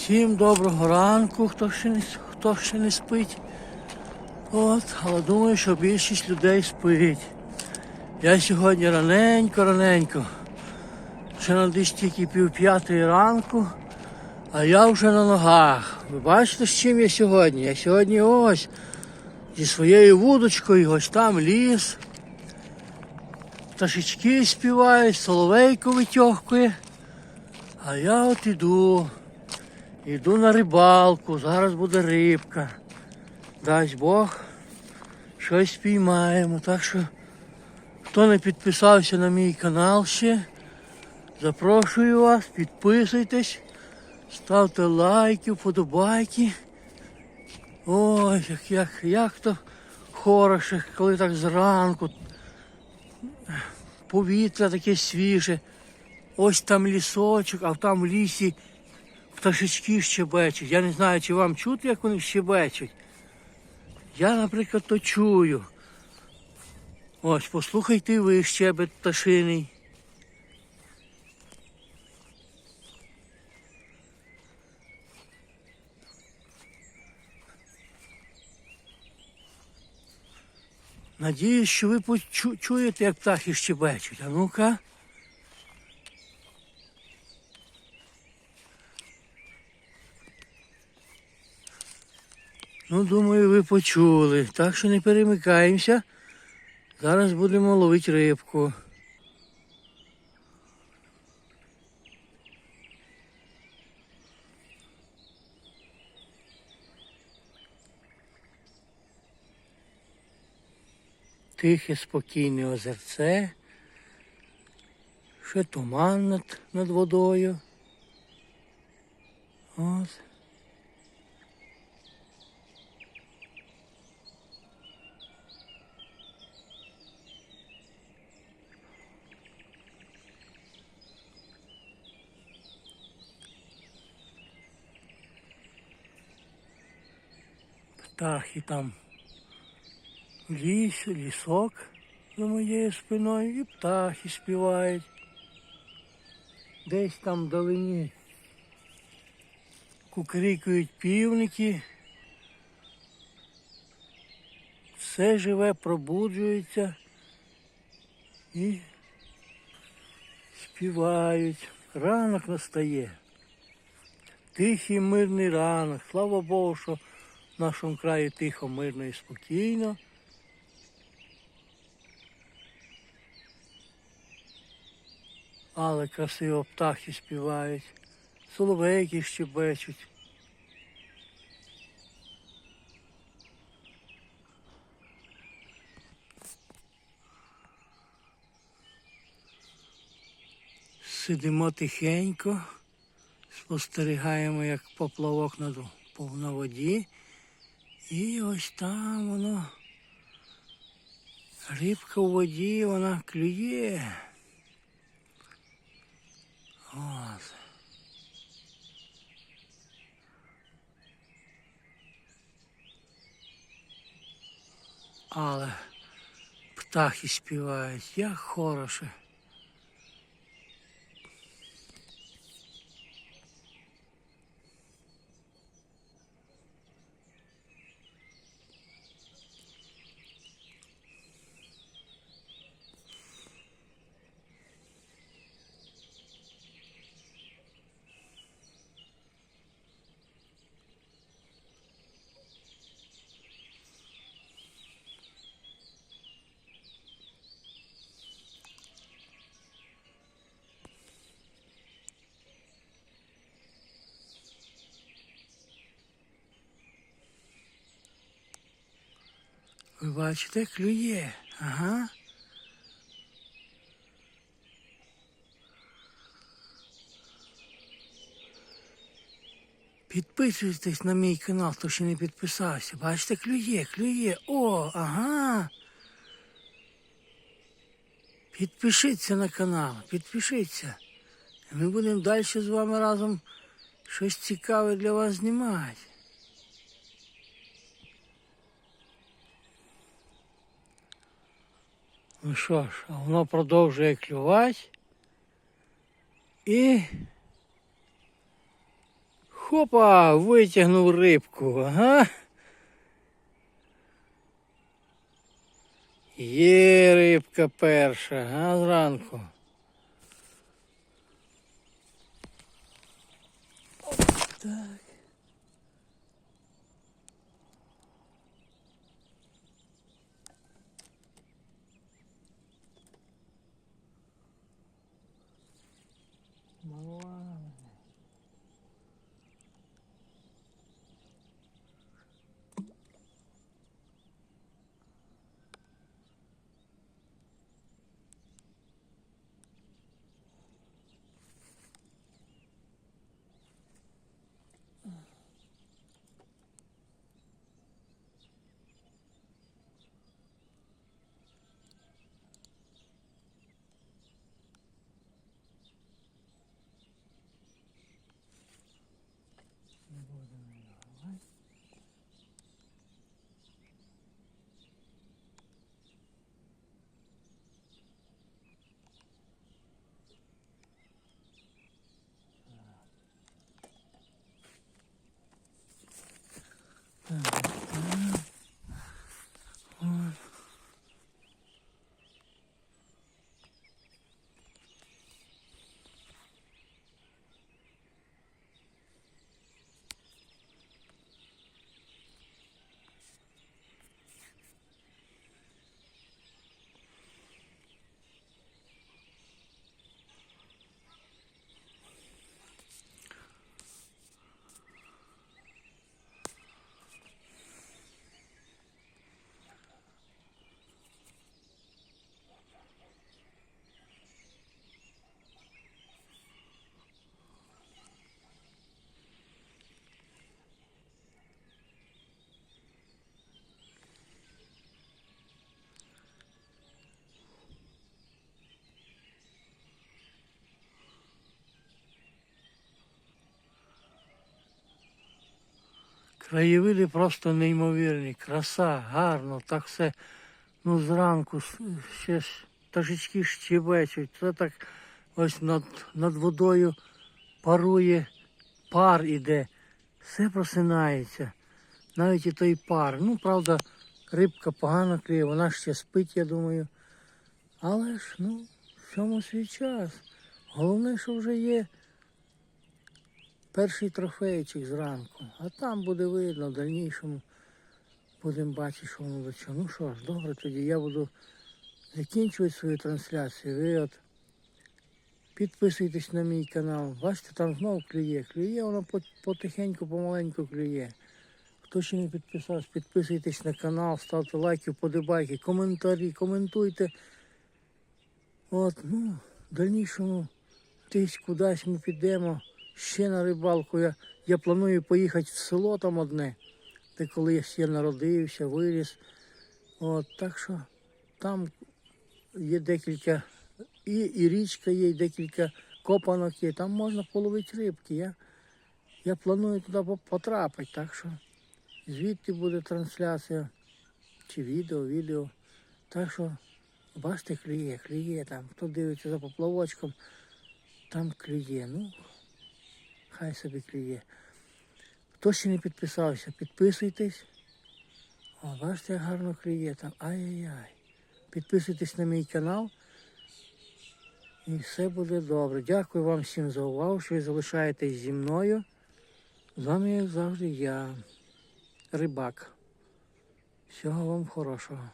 Всім доброго ранку, хто ще не, хто ще не спить. От, але думаю, що більшість людей спить. Я сьогодні раненько, раненько. Ще на десь тільки пів п'ятої ранку, а я вже на ногах. Ви бачите, з чим я сьогодні? Я сьогодні ось зі своєю вудочкою, ось там ліс. Пташечки співають, соловейко витьохкує. А я от іду. Іду на рибалку, зараз буде рибка. Дасть Бог, щось спіймаємо. Так що, хто не підписався на мій канал ще, запрошую вас, підписуйтесь, ставте лайки, вподобайки. Ой, як, як, як то хороше, коли так зранку повітря таке свіже. Ось там лісочок, а там в лісі пташечки щебечуть. Я не знаю, чи вам чути, як вони щебечуть. Я, наприклад, то чую. Ось, послухайте ви щебет пташиний. Надіюсь, що ви почу- як птахи щебечуть. А ну-ка. Ну, думаю, ви почули. Так що не перемикаємося. Зараз будемо ловити рибку. Тихе, спокійне озерце. Ще туман над, над водою. От. Птахи там ліс, лісок за моєю спиною і птахи співають. Десь там вдалині кукрикують півники. Все живе, пробуджується і співають. Ранок настає. Тихий мирний ранок. Слава Богу, що нашому краї тихо, мирно і спокійно. Але красиво птахи співають, соловейки щебечуть. Сидимо тихенько, спостерігаємо, як поплавок на воді. І ось там воно. Рибка у воді, вона клює. От. Але птахи співають, як хороше. Ви бачите, клює. Ага. Підписуйтесь на мій канал, хто ще не підписався. Бачите, клює, клює. О, ага. Підпишіться на канал, підпишіться. Ми будемо далі з вами разом щось цікаве для вас знімати. Ну що ж, а воно продовжує клювати. І Хопа, витягнув рибку, ага. Є рибка перша, а зранку. Так. Oh. Краєвиди просто неймовірні, краса, гарно, так все. Ну, зранку ще ж щебечуть. Це так ось над, над водою парує, пар іде. Все просинається. Навіть і той пар. Ну, правда, рибка погано клює, вона ще спить, я думаю. Але ж, ну, всьому свій час. Головне, що вже є перший трофейчик зранку. А там буде видно в дальнішому. Будемо бачити, що воно до чого. Ну що ж, добре, тоді я буду закінчувати свою трансляцію. Ви от підписуйтесь на мій канал. Бачите, там знову клює. Клює, воно потихеньку, помаленьку клює. Хто ще не підписався, підписуйтесь на канал, ставте лайки, вподобайки, коментарі, коментуйте. От, ну, в дальнішому десь кудись ми підемо. Ще на рибалку. Я, я планую поїхати в село там одне, де коли я ще народився, виріс. От, так що там є декілька, і, і річка є, і декілька копанок є. Там можна половити рибки. Я, я планую туди потрапити, так що звідти буде трансляція чи відео, відео. Так що, бачите, клює, клює там. Хто дивиться за поплавочком, там клює. Ну, хай собі клює. Хто ще не підписався, підписуйтесь. О, бачите, як гарно клює там. Ай-яй-яй. Підписуйтесь на мій канал. І все буде добре. Дякую вам всім за увагу, що ви залишаєтесь зі мною. З вами, як завжди, я, рибак. Всього вам хорошого.